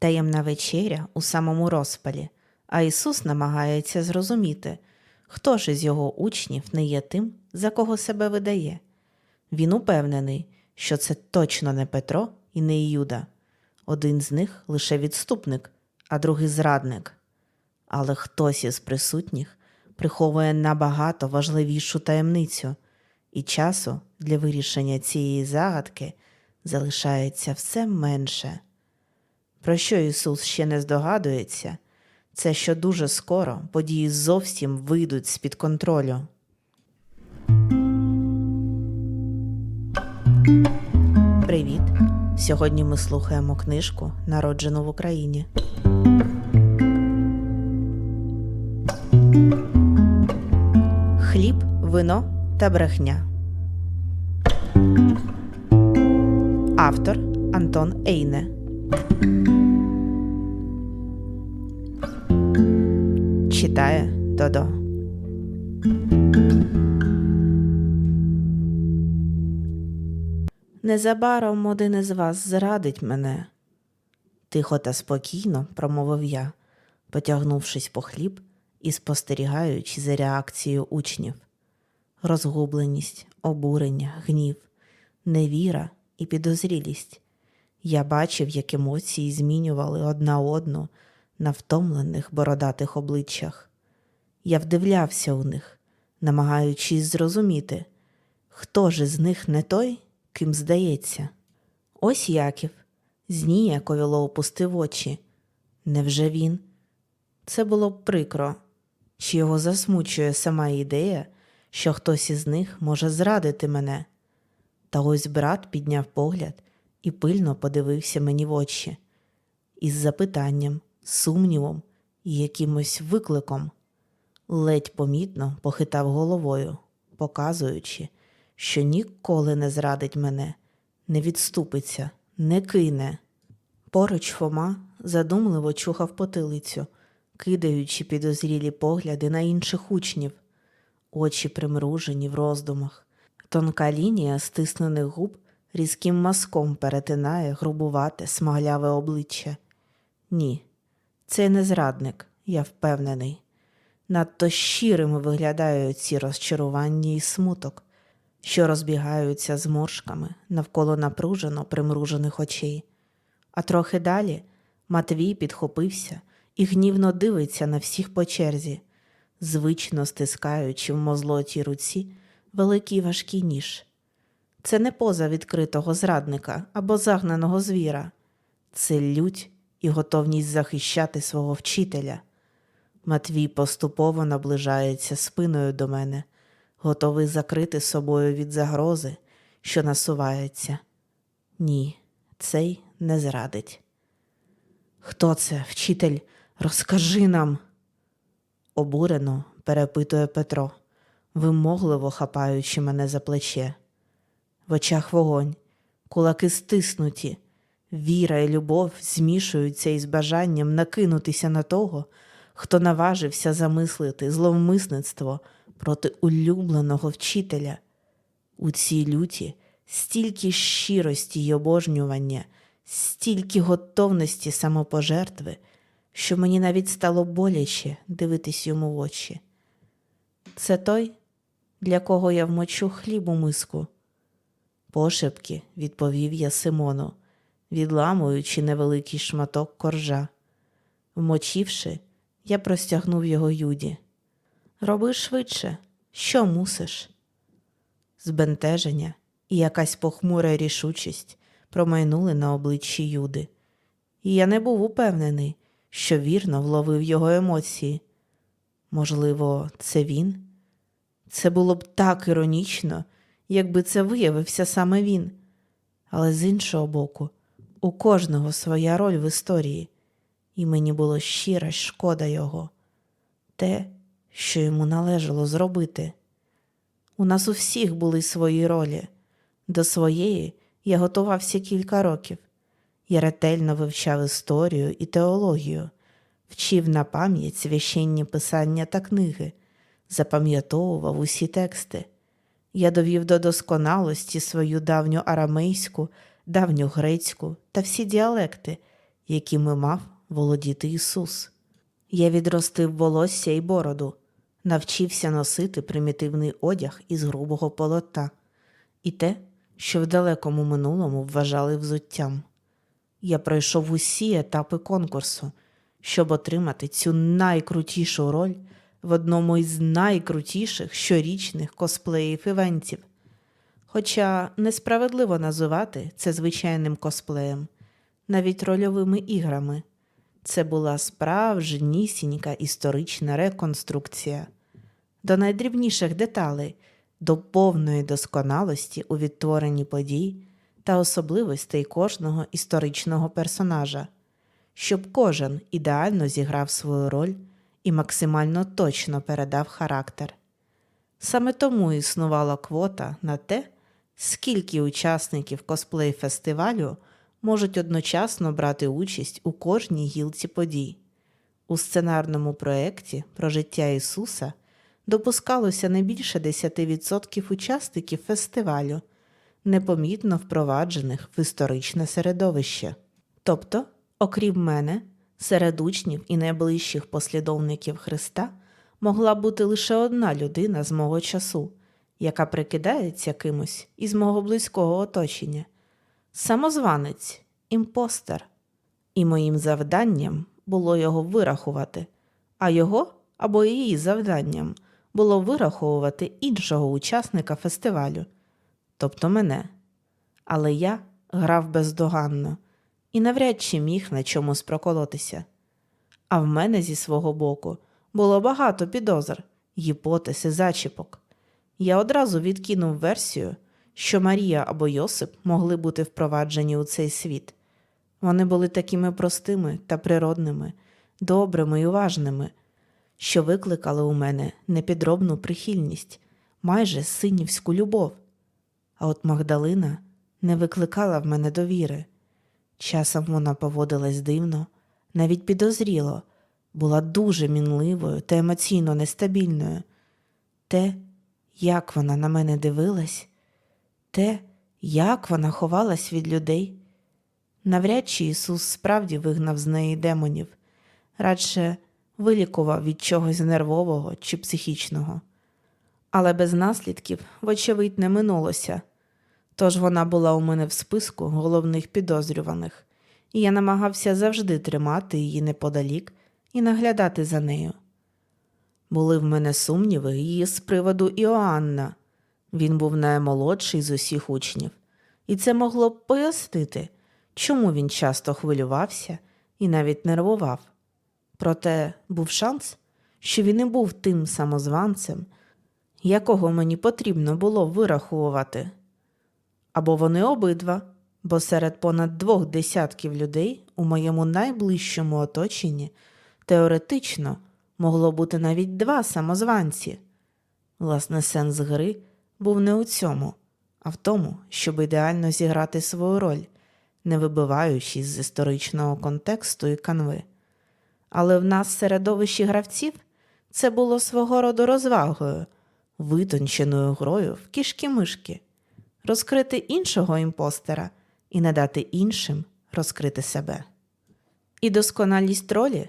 Таємна вечеря у самому розпалі, а Ісус намагається зрозуміти, хто ж із його учнів не є тим, за кого себе видає. Він упевнений, що це точно не Петро і не Іуда. Один з них лише відступник, а другий зрадник. Але хтось із присутніх приховує набагато важливішу таємницю, і часу для вирішення цієї загадки залишається все менше. Про що Ісус ще не здогадується, це що дуже скоро події зовсім вийдуть з-під контролю. Привіт! Сьогодні ми слухаємо книжку Народжену в Україні. Хліб, вино та брехня. Автор Антон Ейне. Читає Додо. Незабаром один із вас зрадить мене. Тихо та спокійно промовив я, потягнувшись по хліб і спостерігаючи за реакцією учнів. Розгубленість, обурення, гнів, невіра і підозрілість. Я бачив, як емоції змінювали одна одну на втомлених бородатих обличчях. Я вдивлявся у них, намагаючись зрозуміти, хто ж із них не той, ким здається. Ось Яків, зніяковіло опустив очі. Невже він? Це було б прикро, чи його засмучує сама ідея, що хтось із них може зрадити мене. Та ось брат підняв погляд і пильно подивився мені в очі, із запитанням, сумнівом і якимось викликом. Ледь помітно похитав головою, показуючи, що ніколи не зрадить мене, не відступиться, не кине. Поруч Фома задумливо чухав потилицю, кидаючи підозрілі погляди на інших учнів, очі примружені в роздумах. Тонка лінія стиснених губ різким мазком перетинає грубувате, смагляве обличчя. Ні, це не зрадник, я впевнений. Надто щирими виглядають ці розчарування і смуток, що розбігаються зморшками навколо напружено примружених очей. А трохи далі Матвій підхопився і гнівно дивиться на всіх по черзі, звично стискаючи в мозлотій руці великий важкий ніж. Це не поза відкритого зрадника або загнаного звіра, це лють і готовність захищати свого вчителя. Матвій поступово наближається спиною до мене, готовий закрити собою від загрози, що насувається. Ні, цей не зрадить. Хто це, вчитель? Розкажи нам. Обурено перепитує Петро, вимогливо хапаючи мене за плече. В очах вогонь, кулаки стиснуті, віра і любов змішуються із бажанням накинутися на того, хто наважився замислити зловмисництво проти улюбленого вчителя. У цій люті стільки щирості й обожнювання, стільки готовності самопожертви, що мені навіть стало боляче дивитись йому в очі. Це той, для кого я вмочу хліб у миску. Пошепки відповів я Симону, відламуючи невеликий шматок коржа. Вмочивши, я простягнув його Юді. Роби швидше, що мусиш? Збентеження і якась похмура рішучість промайнули на обличчі Юди, і я не був упевнений, що вірно вловив його емоції. Можливо, це він? Це було б так іронічно, якби це виявився саме він. Але з іншого боку, у кожного своя роль в історії, і мені було щира шкода його, те, що йому належало зробити. У нас у всіх були свої ролі. До своєї я готувався кілька років. Я ретельно вивчав історію і теологію, вчив на пам'ять священні писання та книги, запам'ятовував усі тексти. Я довів до досконалості свою давню арамейську, давню грецьку та всі діалекти, якими мав володіти Ісус. Я відростив волосся і бороду, навчився носити примітивний одяг із грубого полотна і те, що в далекому минулому вважали взуттям. Я пройшов усі етапи конкурсу, щоб отримати цю найкрутішу роль в одному із найкрутіших щорічних косплеїв івентів. Хоча несправедливо називати це звичайним косплеєм, навіть рольовими іграми. Це була справжнісінька історична реконструкція до найдрібніших деталей, до повної досконалості у відтворенні подій та особливостей кожного історичного персонажа, щоб кожен ідеально зіграв свою роль і максимально точно передав характер. Саме тому існувала квота на те, скільки учасників косплей фестивалю можуть одночасно брати участь у кожній гілці подій. У сценарному проєкті про життя Ісуса допускалося не більше 10% учасників фестивалю, непомітно впроваджених в історичне середовище. Тобто, окрім мене, серед учнів і найближчих послідовників Христа могла бути лише одна людина з мого часу, яка прикидається кимось із мого близького оточення самозванець, імпостер. І моїм завданням було його вирахувати, а його або її завданням було вираховувати іншого учасника фестивалю, тобто мене. Але я грав бездоганно і навряд чи міг на чомусь проколотися. А в мене зі свого боку було багато підозр, гіпотез і зачіпок. Я одразу відкинув версію, що Марія або Йосип могли бути впроваджені у цей світ. Вони були такими простими та природними, добрими і уважними, що викликали у мене непідробну прихильність, майже синівську любов. А от Магдалина не викликала в мене довіри. Часом вона поводилась дивно, навіть підозріло, була дуже мінливою та емоційно нестабільною. Те, як вона на мене дивилась, те, як вона ховалась від людей. Навряд чи Ісус справді вигнав з неї демонів, радше вилікував від чогось нервового чи психічного. Але без наслідків, вочевидь, не минулося. Тож вона була у мене в списку головних підозрюваних, і я намагався завжди тримати її неподалік і наглядати за нею. Були в мене сумніви і з приводу Іоанна. Він був наймолодший з усіх учнів, і це могло б пояснити, чому він часто хвилювався і навіть нервував. Проте був шанс, що він і був тим самозванцем, якого мені потрібно було вираховувати. Або вони обидва, бо серед понад двох десятків людей у моєму найближчому оточенні теоретично могло бути навіть два самозванці. Власне, сенс гри був не у цьому, а в тому, щоб ідеально зіграти свою роль, не вибиваючись з історичного контексту і канви. Але в нас середовищі гравців це було свого роду розвагою, витонченою грою в кішки-мишки, розкрити іншого імпостера і не дати іншим розкрити себе. І досконалість ролі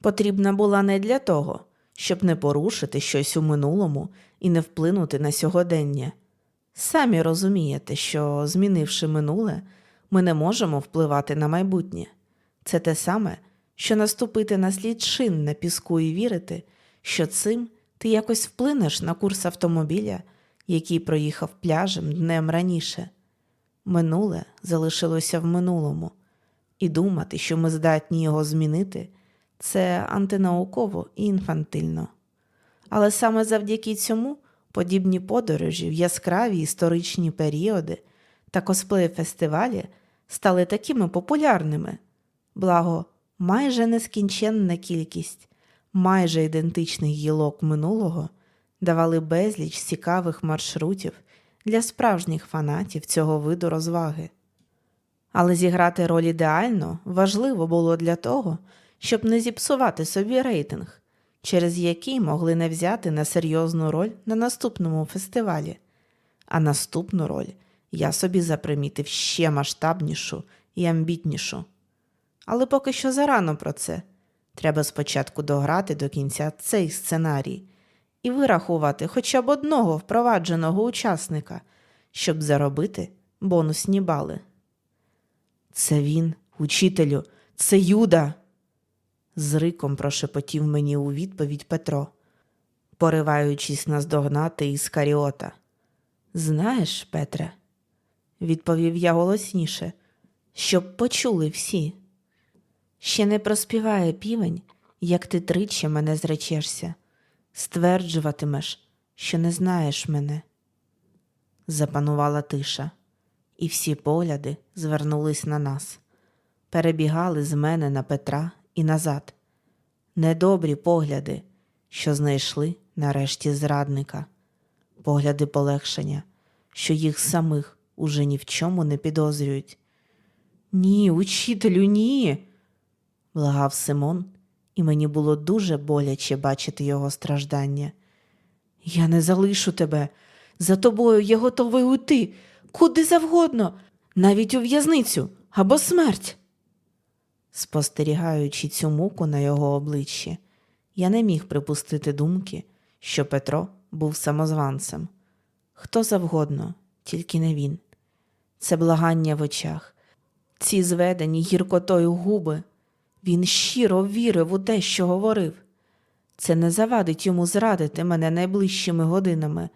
потрібна була не для того, щоб не порушити щось у минулому і не вплинути на сьогодення. Самі розумієте, що, змінивши минуле, ми не можемо впливати на майбутнє. Це те саме, що наступити на слід шин на піску і вірити, що цим ти якось вплинеш на курс автомобіля, який проїхав пляжем днем раніше. Минуле залишилося в минулому, і думати, що ми здатні його змінити, це антинауково і інфантильно. Але саме завдяки цьому подібні подорожі в яскраві історичні періоди та косплеї фестивалі стали такими популярними, благо майже нескінченна кількість майже ідентичних гілок минулого давали безліч цікавих маршрутів для справжніх фанатів цього виду розваги. Але зіграти роль ідеально важливо було для того, щоб не зіпсувати собі рейтинг, через який могли не взяти на серйозну роль на наступному фестивалі. А наступну роль я собі запримітив ще масштабнішу і амбітнішу. але поки що зарано про це. Треба спочатку дограти до кінця цей сценарій і вирахувати хоча б одного впровадженого учасника, щоб заробити бонусні бали. Це він, учителю, це Юда. з риком прошепотів мені у відповідь Петро, пориваючись наздогнати Іскаріота. Знаєш, Петре, відповів я голосніше, щоб почули всі. Ще не проспіває півень, як ти тричі мене зречешся, стверджуватимеш, що не знаєш мене. Запанувала тиша, і всі погляди звернулись на нас, перебігали з мене на Петра і назад. Недобрі погляди, що знайшли нарешті зрадника, погляди полегшення, що їх самих уже ні в чому не підозрюють. Ні, учителю, ні. благав Симон, і мені було дуже боляче бачити його страждання. Я не залишу тебе. За тобою я готовий уйти куди завгодно, навіть у в'язницю або смерть. Спостерігаючи цю муку на його обличчі, я не міг припустити думки, що Петро був самозванцем. Хто завгодно, тільки не він. Це благання в очах, ці зведені гіркотою губи. Він щиро вірив у те, що говорив. Це не завадить йому зрадити мене найближчими годинами,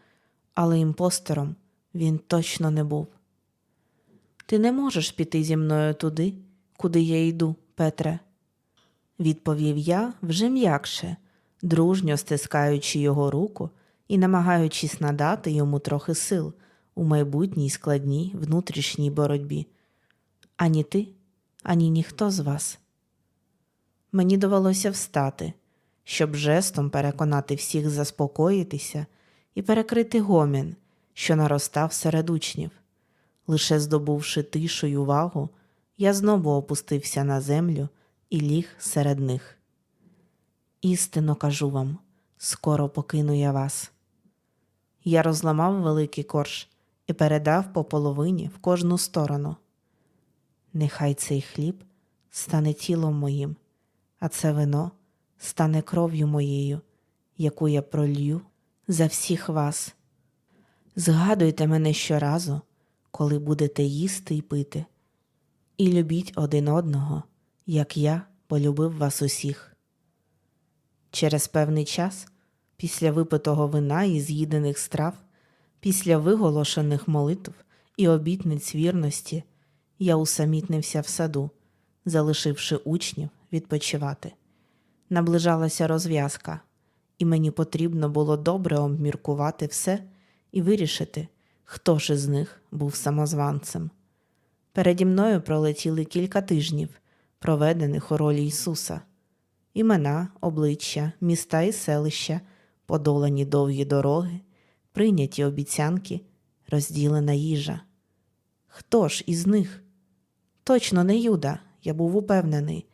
але імпостером він точно не був. Ти не можеш піти зі мною туди, куди я йду, Петре, відповів я вже м'якше, дружньо стискаючи його руку і намагаючись надати йому трохи сил у майбутній складній внутрішній боротьбі. Ані ти, ані ніхто з вас. Мені довелося встати, щоб жестом переконати всіх заспокоїтися і перекрити гомін, що наростав серед учнів. Лише здобувши тишу й увагу, я знову опустився на землю і ліг серед них. Істинно кажу вам, скоро покину я вас. Я розламав великий корж і передав по половині в кожну сторону. Нехай цей хліб стане тілом моїм, а це вино стане кров'ю моєю, яку я пролью за всіх вас. Згадуйте мене щоразу, коли будете їсти й пити, і любіть один одного, як я полюбив вас усіх. Через певний час, після випитого вина і з'їдених страв, після виголошених молитв і обітниць вірності, я усамітнився в саду, залишивши учнів відпочивати. Наближалася розв'язка, і мені потрібно було добре обміркувати все і вирішити, хто ж із них був самозванцем. Переді мною пролетіли кілька тижнів, проведених у ролі Ісуса. Імена, обличчя, міста і селища, подолані довгі дороги, прийняті обіцянки, розділена їжа. Хто ж із них? Точно не Юда, я був упевнений.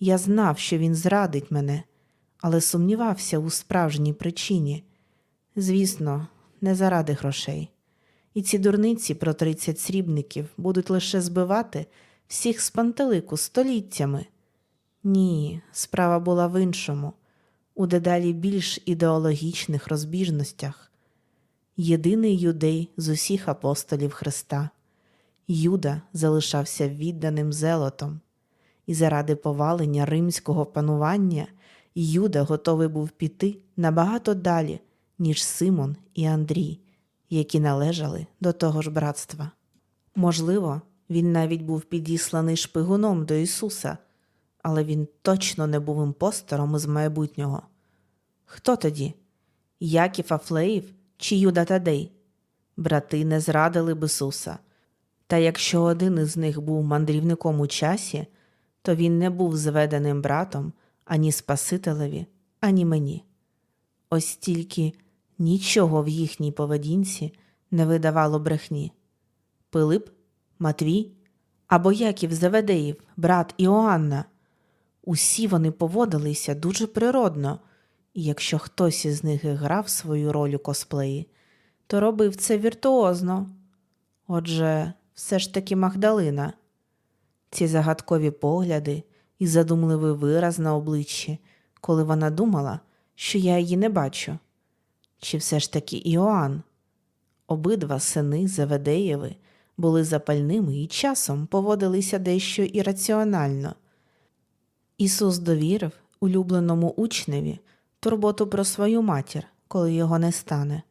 Я знав, що він зрадить мене, але сумнівався у справжній причині. Звісно, не заради грошей. І ці дурниці про 30 срібників будуть лише збивати всіх з пантелику століттями. Ні, справа була в іншому, у дедалі більш ідеологічних розбіжностях. Єдиний юдей з усіх апостолів Христа. Юда залишався відданим зелотом, і заради повалення римського панування Юда готовий був піти набагато далі, ніж Симон і Андрій, які належали до того ж братства. Можливо, він навіть був підісланий шпигуном до Ісуса, але він точно не був імпостером із майбутнього. Хто тоді? Яків Афлеїв чи Юда Тадей? Брати не зрадили б Ісуса. Та якщо один із них був мандрівником у часі, то він не був зведеним братом ані Спасителеві, ані мені. Ось тільки нічого в їхній поведінці не видавало брехні. Пилип, Матвій або Яків Заведеїв, брат Іоанна. Усі вони поводилися дуже природно, і якщо хтось із них грав свою роль у косплеї, то робив це віртуозно. Отже, все ж таки Магдалина. Ці загадкові погляди і задумливий вираз на обличчі, коли вона думала, що я її не бачу. Чи все ж таки Іоанн? Обидва сини Заведеєви були запальними і часом поводилися дещо ірраціонально. Ісус довірив улюбленому учневі турботу про свою матір, коли його не стане.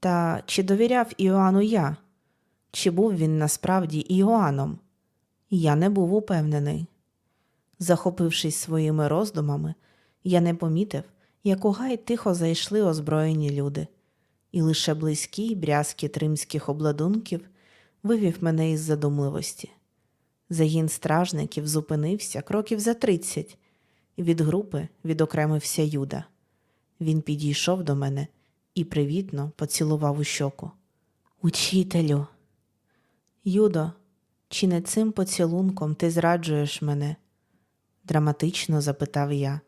Та чи довіряв Іоанну я? Чи був він насправді Іоанном? Я не був упевнений. Захопившись своїми роздумами, я не помітив, як у гай тихо зайшли озброєні люди, і лише близький брязкіт римських обладунків вивів мене із задумливості. Загін стражників зупинився кроків за тридцять, і від групи відокремився Юда. Він підійшов до мене і привітно поцілував у щоку. Учителю. Юдо, чи не цим поцілунком ти зраджуєш мене? драматично запитав я,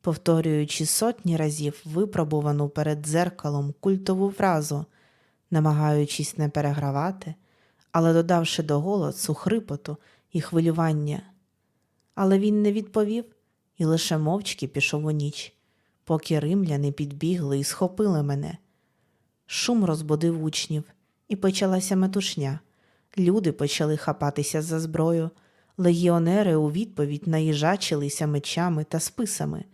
повторюючи сотні разів випробувану перед дзеркалом культову фразу, намагаючись не перегравати, але додавши до голосу хрипоту і хвилювання. Але він не відповів і лише мовчки пішов у ніч, поки римляни підбігли і схопили мене. Шум розбудив учнів, і почалася метушня. Люди почали хапатися за зброю, легіонери у відповідь наїжачилися мечами та списами,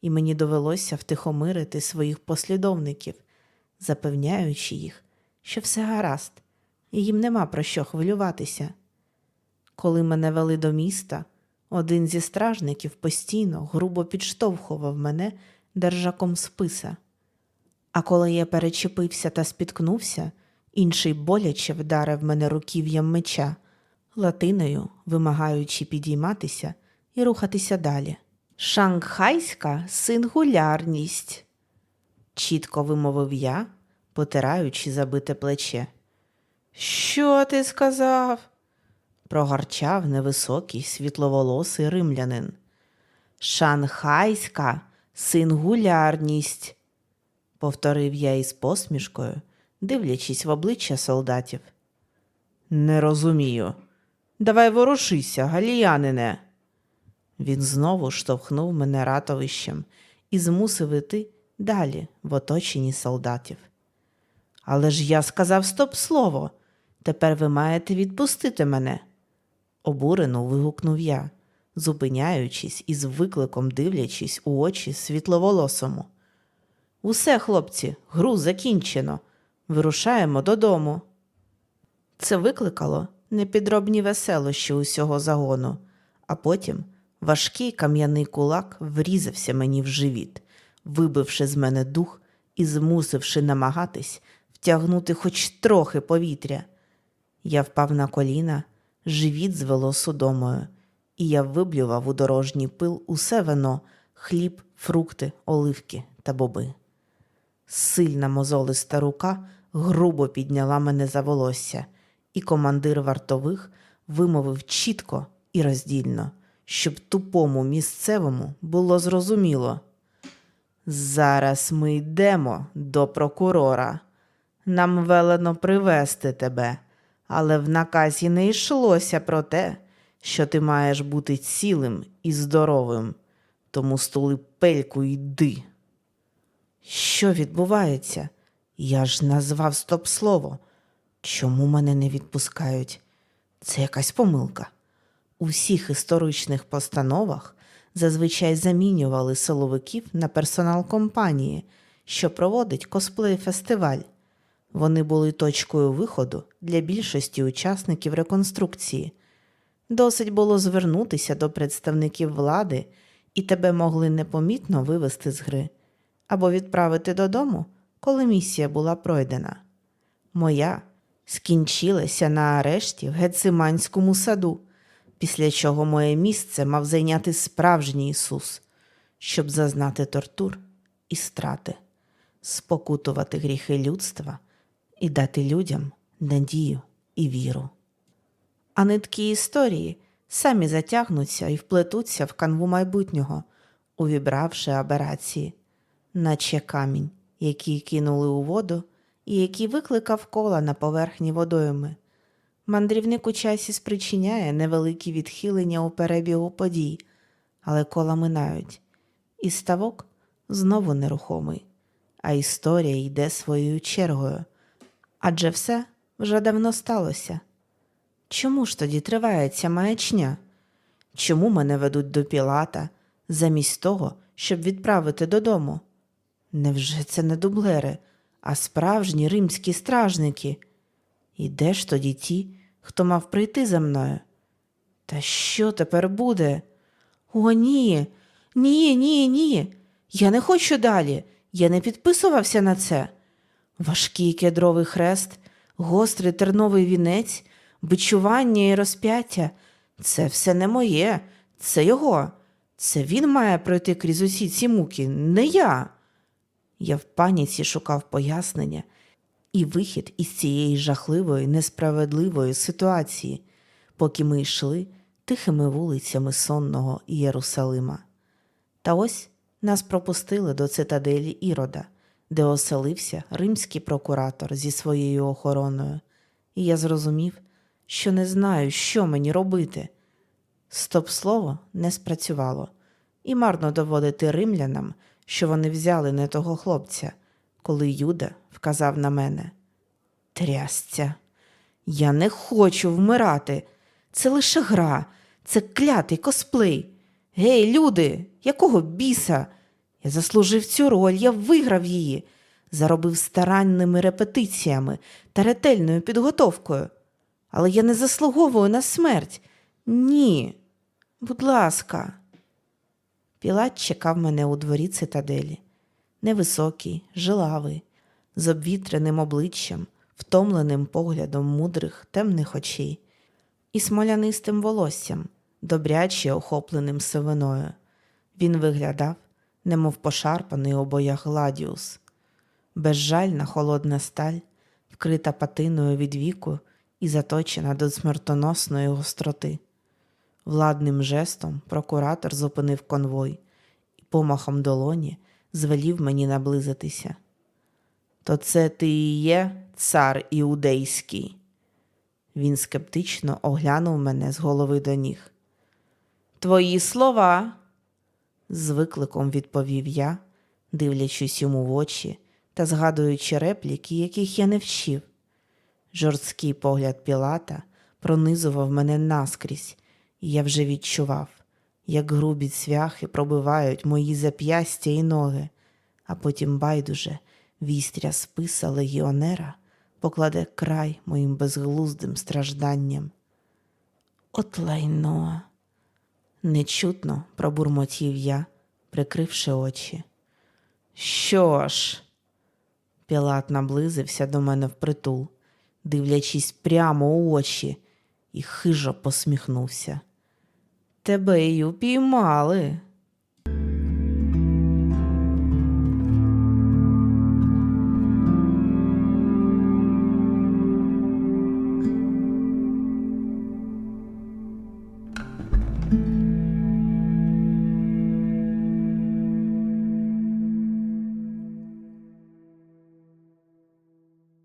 і мені довелося втихомирити своїх послідовників, запевняючи їх, що все гаразд, і їм нема про що хвилюватися. Коли мене вели до міста, один зі стражників постійно грубо підштовхував мене держаком списа. А коли я перечепився та спіткнувся, інший боляче вдарив мене руків'ям меча, латиною вимагаючи підійматися і рухатися далі. Шанghайська сингулярність, чітко вимовив я, потираючи забите плече. Що ти сказав? прогарчав невисокий світловолосий римлянин. Шанхайська сингулярність, повторив я із посмішкою, дивлячись в обличчя солдатів. Не розумію. Давай ворушися, галіянине. Він знову штовхнув мене ратовищем і змусив іти далі в оточенні солдатів. Але ж я сказав стоп слово. Тепер ви маєте відпустити мене. Обурено вигукнув я, зупиняючись і з викликом дивлячись у очі світловолосому. Усе, хлопці, гру закінчено. Вирушаємо додому. Це викликало непідробні веселощі усього загону, а потім важкий кам'яний кулак врізався мені в живіт, вибивши з мене дух і змусивши намагатись втягнути хоч трохи повітря. Я впав на коліна, живіт звело судомою, і я виблював у дорожній пил усе вино, хліб, фрукти, оливки та боби. Сильна мозолиста рука грубо підняла мене за волосся, і командир вартових вимовив чітко і роздільно, щоб тупому місцевому було зрозуміло. Зараз ми йдемо до прокурора. Нам велено привести тебе, але в наказі не йшлося про те, що ти маєш бути цілим і здоровим. Тому стули пельку йди. Що відбувається? Я ж назвав стоп-слово. Чому мене не відпускають? Це якась помилка. У всіх історичних постановах зазвичай замінювали силовиків на персонал компанії, що проводить косплей-фестиваль. Вони були точкою виходу для більшості учасників реконструкції. Досить було звернутися до представників влади, і тебе могли непомітно вивести з гри або відправити додому, коли місія була пройдена. Моя скінчилася на арешті в Гециманському саду, після чого моє місце мав зайняти справжній Ісус, щоб зазнати тортур і страти, спокутувати гріхи людства і дати людям надію і віру. А нитки історії самі затягнуться і вплетуться в канву майбутнього, увібравши аберації, наче камінь, який кинули у воду і який викликав кола на поверхні водойми. Мандрівник у часі спричиняє невеликі відхилення у перебігу подій, але кола минають, і ставок знову нерухомий, а історія йде своєю чергою. Адже все вже давно сталося. Чому ж тоді триває ця маячня? Чому мене ведуть до Пілата замість того, щоб відправити додому? Невже це не дублери, а справжні римські стражники? І де ж тоді ті, хто мав прийти за мною? Та що тепер буде? О, ні, ні, ні, ні. Я не хочу далі. Я не підписувався на це. Важкий кедровий хрест, гострий терновий вінець, бичування і розп'яття це все не моє, це його. Це він має пройти крізь усі ці муки, не я. Я в паніці шукав пояснення і вихід із цієї жахливої, несправедливої ситуації, поки ми йшли тихими вулицями сонного Єрусалима. Та ось нас пропустили до цитаделі Ірода, де оселився римський прокуратор зі своєю охороною, і я зрозумів, що не знаю, що мені робити. Стоп-слово не спрацювало, і марно доводити римлянам, що вони взяли не того хлопця, коли Юда вказав на мене. Трясця, я не хочу вмирати. Це лише гра, це клятий косплей. Гей, люди, якого біса? Я заслужив цю роль, я виграв її, заробив старанними репетиціями та ретельною підготовкою. Але я не заслуговую на смерть. Ні. Будь ласка. Пілат чекав мене у дворі цитаделі. Невисокий, жилавий, з обвітреним обличчям, втомленим поглядом мудрих темних очей і смолянистим волоссям, добряче охопленим сивиною. Він виглядав, немов пошарпаний у боях гладіус. Безжальна холодна сталь, вкрита патиною від віку і заточена до смертоносної гостроти. Владним жестом прокуратор зупинив конвой і помахом долоні звелів мені наблизитися. То це ти і є цар іудейський? Він скептично оглянув мене з голови до ніг. Твої слова, з викликом відповів я, дивлячись йому в очі та згадуючи репліки, яких я не вчив. Жорсткий погляд Пілата пронизував мене наскрізь, я вже відчував, як грубі цвяхи пробивають мої зап'ястя і ноги, а потім байдуже вістря списа легіонера покладе край моїм безглуздим стражданням. От лайно. Нечутно пробурмотів я, прикривши очі. Що ж? Пілат наблизився до мене впритул, дивлячись прямо у очі, і хижо посміхнувся. Тебе й упіймали.